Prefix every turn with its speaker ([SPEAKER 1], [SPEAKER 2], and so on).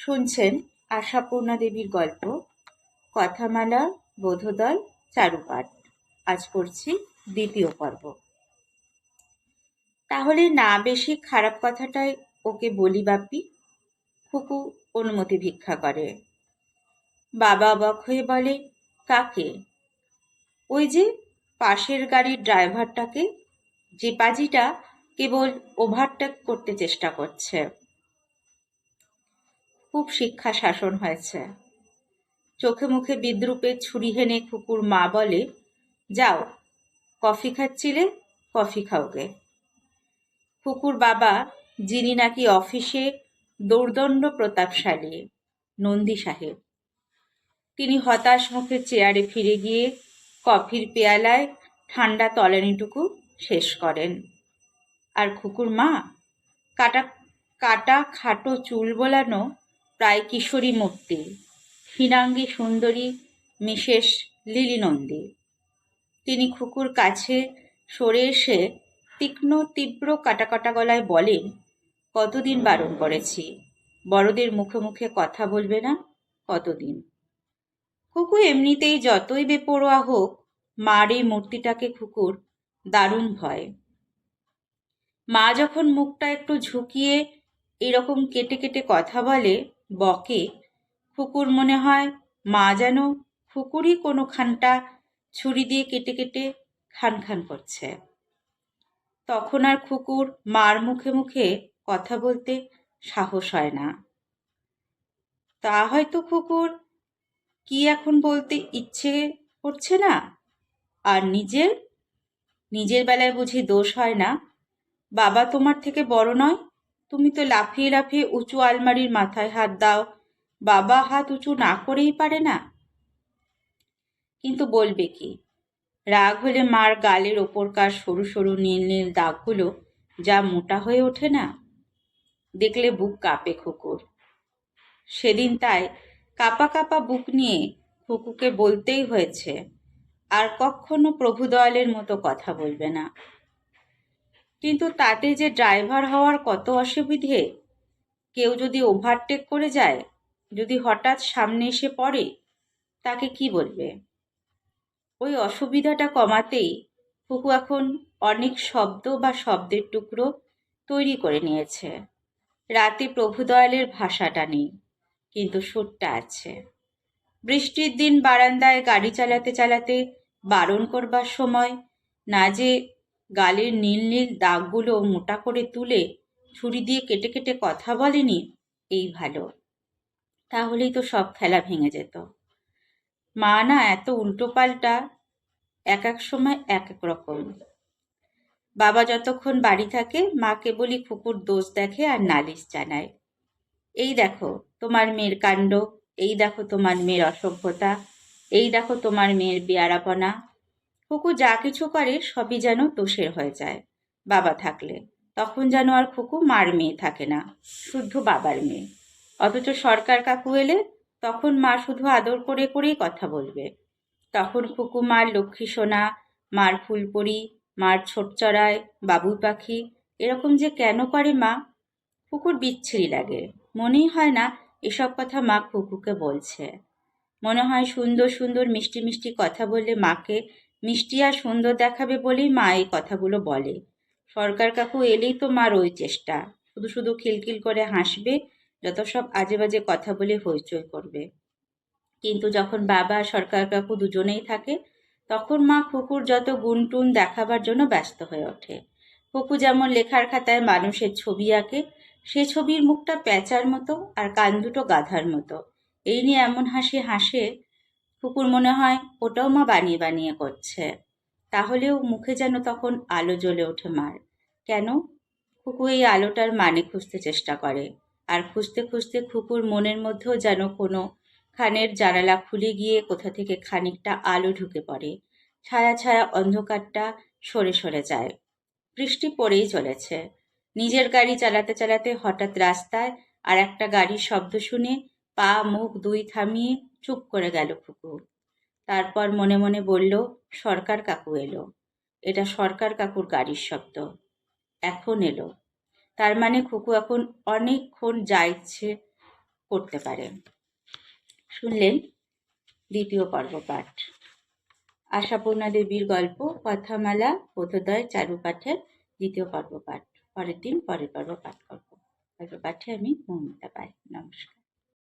[SPEAKER 1] শুনছেন আশাপূর্ণা দেবীর গল্প, কথামালা, বোধদল, চারুপাঠ। আজ পড়ছি দ্বিতীয় পর্ব। তাহলে না বেশি খারাপ কথাটাই ওকে বলি বাপি? খুকু অনুমতি ভিক্ষা করে। বাবা অবাক হয়ে বলে, কাকে? ওই যে পাশের গাড়ির ড্রাইভারটাকে। যে পাজিটা কেবল ওভারটেক করতে চেষ্টা করছে। খুব শিক্ষা শাসন হয়েছে। চোখে মুখে বিদ্রুপের ছুরি হেনে কুকুর মা বলে, যাও, কফি খাচ্ছিলে, কফি খাওগে। কুকুর বাবা, যিনি নাকি অফিসে দৌর্দণ্ড প্রতাপশালী, নন্দী সাহেব। তিনি হতাশ মুখে চেয়ারে ফিরে গিয়ে কফির পেয়ালায় ঠান্ডা তলানিটুকু শেষ করেন। আর খুকুর মা, কাটা কাটা খাটো চুল বোলানো প্রায় কিশোরী মূর্তি। হীনাঙ্গী সুন্দরী মিসেস লিলি নন্দী তিনি খুকুর কাছে সরে এসে তীক্ষ্ণ, তীব্র কাটা কাটা গলায় বলেন, কতদিন বারণ করেছি? বড়দের মুখে মুখে কথা বলবে না? কতদিন? খুকু এমনিতেই যতই বেপরোয়া হোক, মার এই মূর্তিটাকে খুকুর দারুণ ভয়। মা যখন মুখটা একটু ঝুঁকিয়ে এরকম কেটে কেটে কথা বলে বকে। ফুকুর মনে হয়, মা যেন ফুকুরই কোনো খানটা ছুরি দিয়ে কেটে কেটে খান খান করছে। তখন আর খুকুর মার মুখে মুখে কথা বলতে সাহস হয় না। তা হয়তো খুকুর কি এখন বলতে ইচ্ছে করছে না? আর নিজের? নিজের বেলায় বুঝি দোষ হয় না? বাবা তোমার থেকে বড় নয়? তুমি তো লাফিয়ে লাফিয়ে উঁচু আলমারির মাথায় হাত দাও। বাবা হাত উঁচু না করেই পারে না। কিন্তু বলবে কি? রাগ হলে মার গালের ওপরকার সরু সরু নীল নীল দাগগুলো যা মোটা হয়ে ওঠে না। দেখলে বুক কাঁপে খুকুর। সেদিন তাই কাপা কাপা বুক নিয়ে খুকুকে বলতেই হয়েছে, আর কখনো প্রভুদয়ালের মতো কথা বলবে না। কিন্তু তাতে যে ড্রাইভার হওয়ার কত অসুবিধে? কেউ যদি ওভারটেক করে যায়, যদি হঠাৎ সামনে এসে পড়ে, তাকে কি বলবে? ওই অসুবিধাটা কমাতেই ফুকু এখন অনেক শব্দ বা শব্দের টুকরো তৈরি করে নিয়েছে। রাতে প্রভুদয়ালের ভাষাটা নেই, কিন্তু সুরটা আছে। বৃষ্টির দিন বারান্দায় গাড়ি চালাতে চালাতে বারণ করবার সময় না যে গালের নীল নীল দাগগুলো মোটা করে তুলে ছুরি দিয়ে কেটে কেটে কথা বলেনি, এই ভালো। তাহলেই তো সব খেলা ভেঙে যেত। মা না এত উল্টো পাল্টা, এক এক সময় এক এক রকম। বাবা যতক্ষণ বাড়ি থাকে, মা কেবলই কুকুর দোষ দেখে আর নালিশ জানায়। এই দেখো তোমার মেয়ের কাণ্ড, এই দেখো তোমার মেয়ের অসভ্যতা, এই দেখো তোমার মেয়ের বেয়ারাপনা। খুকু যা কিছু করে সবই যেন দোষের হয়ে যায়। বাবা থাকলে। তখন যেন আর খুকু মার মেয়ে থাকে না, শুদ্ধ বাবার মেয়ে। অথচ সরকার কাকু এলে তখন মা শুধু আদর করে করেই কথা বলবে। তখন খুকু মার লক্ষ্মী সোনা, মার ফুলপরি, মার ছোট ছোটচড়ায় বাবুই পাখি, এরকম যে কেন করে মা? কুকুর বিচ্ছিরি লাগে। মনেই হয় না এসব কথা মা খুকুকে বলছে। মনে হয় সুন্দর সুন্দর মিষ্টি মিষ্টি কথা বললে মাকে মিষ্টি আর সুন্দর দেখাবে বলেই মা এই কথাগুলো বলে। সরকার কাকু এলেই তো মার ওই চেষ্টা। শুধু শুধু খিলখিল করে হাসবে, যত সব আজে বাজে কথা বলে হইচই করবে। কিন্তু যখন বাবা সরকার কাকু দুজনেই থাকে, তখন মা কুকুর যত গুনটুন দেখাবার জন্য ব্যস্ত হয়ে ওঠে। কুকু যেমন লেখার খাতায় মানুষের ছবি আঁকে, সে ছবির মুখটা প্যাঁচার মতো আর কান দুটো গাধার মতো। এই নিয়ে এমন হাসি হাসে কুকুর মনে হয় ওটাও মা বানিয়ে বানিয়ে করছে। তাহলেও মুখে যেন তখন আলো জ্বলে ওঠে মার। কেন? কুকু এই আলোটার মানে খুঁজতে চেষ্টা করে। আর খুঁজতে খুঁজতে খুকুর মনের মধ্যেও যেন কোনো খানের জানালা খুলে গিয়ে কোথা থেকে খানিকটা আলো ঢুকে পড়ে। ছায়া ছায়া অন্ধকারটা সরে সরে যায়। বৃষ্টি পড়েই চলেছে। নিজের গাড়ি চালাতে চালাতে হঠাৎ রাস্তায় আর একটা গাড়ির শব্দ শুনে পা মুখ দুই থামিয়ে চুপ করে গেল খুকু তারপর মনে মনে বলল, সরকার কাকু এলো। এটা সরকার কাকুর গাড়ির শব্দ। এখন এলো। তার মানে খুকু এখন অনেকক্ষণ যা ইচ্ছে করতে পারে। শুনলেন দ্বিতীয় পর্ব পাঠ আশাপূর্ণা দেবীর গল্প, কথামালা, বোধোদয়, চারুপাঠের দ্বিতীয় পর্ব পাঠ পরের দিন পরের পর্ব পাঠ করব গল্প পাঠে আমি মৌমিতা পাই নমস্কার।